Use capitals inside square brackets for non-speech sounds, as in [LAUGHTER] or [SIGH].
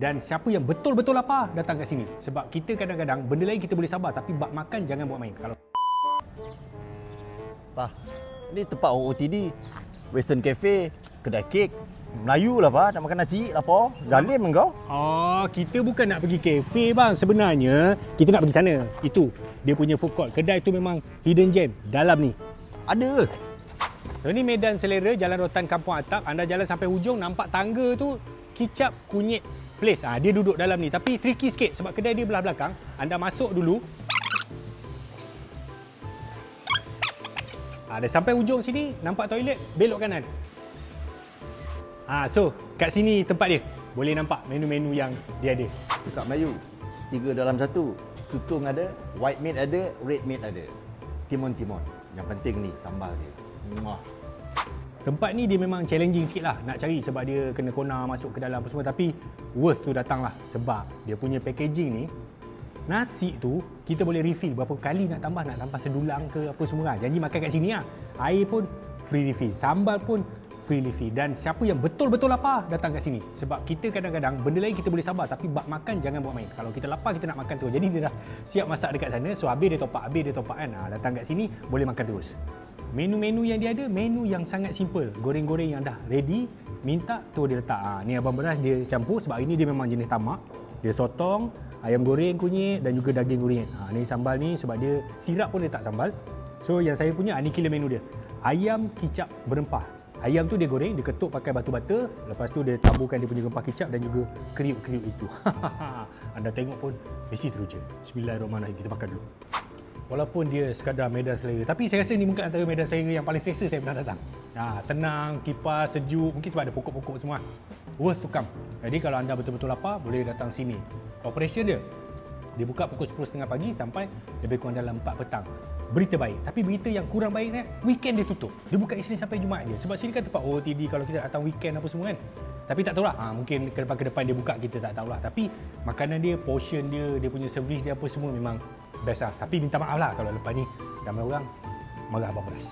Dan siapa yang betul-betul lapar datang kat sini. Sebab kita kadang-kadang benda lain kita boleh sabar tapi bab makan jangan buat main. Kalau Pak, ni tempat OOTD. Western Cafe, kedai kek. Melayu lah pak, nak makan nasi, lapar. Zalim engkau. Oh, kita bukan nak pergi kafe bang. Sebenarnya kita nak pergi sana. Itu dia punya food court. Kedai tu memang hidden gem dalam ni. Ada. So, ni Medan Selera, Jalan Rotan Kampung Atap. Anda jalan sampai hujung, nampak tangga tu Kicap Kunyit Place. Ah, dia duduk dalam ni. Tapi tricky sikit sebab kedai dia belah belakang. Anda masuk dulu. Ah, dah sampai hujung sini, nampak toilet, belok kanan. Ah, so kat sini tempat dia. Boleh nampak menu-menu yang dia ada. Cakap Melayu. Tiga dalam satu. Sutung ada, white meat ada, red meat ada. Timun-timun. Yang penting ni, sambal dia. Muah. Tempat ni dia memang challenging sikit lah nak cari sebab dia kena kona masuk ke dalam apa semua. Tapi worth tu datang lah sebab dia punya packaging ni nasi tu kita boleh refill. Berapa kali nak tambah nak tambah sedulang ke apa semua lah. janji makan kat sini lah. Air pun free refill. Sambal pun free refill. Dan siapa yang betul-betul lapar datang kat sini. Sebab kita kadang-kadang benda lain kita boleh sabar. Tapi bab makan jangan buat main. Kalau kita lapar kita nak makan tu jadi dia dah siap masak dekat sana. So habis dia top up habis dia top up kan. Ha, datang kat sini boleh makan terus Menu-menu yang dia ada, menu yang sangat simple. Goreng-goreng yang dah ready, minta tu dia letak. Ha, ni abang beras dia campur sebab ini dia memang jenis tamak. Dia sotong, ayam goreng kunyit dan juga daging goreng. Ha, ni sambal ni sebab dia sirap pun dia tak sambal. So yang saya punya, ha, ni killer menu dia. Ayam kicap berempah. Ayam tu dia goreng, dia ketuk pakai batu bata. Lepas tu dia taburkan dia punya rempah kicap dan juga kriuk-kriuk itu. [LAUGHS] Anda tengok pun mesti teruja. Bismillahirrahmanirrahim. Kita makan dulu. Walaupun dia sekadar medan selera. Tapi saya rasa ni mungkin antara medan selera yang paling selesa saya pernah datang. Ha, Tenang, kipas, sejuk. Mungkin sebab ada pokok-pokok semua. Worth to come. Jadi kalau anda betul-betul lapar Boleh datang sini. Operation dia Dia buka pukul 10.30 pagi Sampai lebih kurang dalam 4 petang Berita baik Tapi berita yang kurang baik ni Weekend dia tutup Dia buka Isnin sampai Jumaat je Sebab sini kan tempat OOTD Kalau kita datang weekend apa semua kan tapi tak tahulah, ha, mungkin ke depan ke depan dia buka kita tak tahulah. Tapi makanan dia, portion dia, dia punya servis dia apa semua memang best lah. Tapi minta maaf lah kalau lepas ni ramai orang marah abang beras.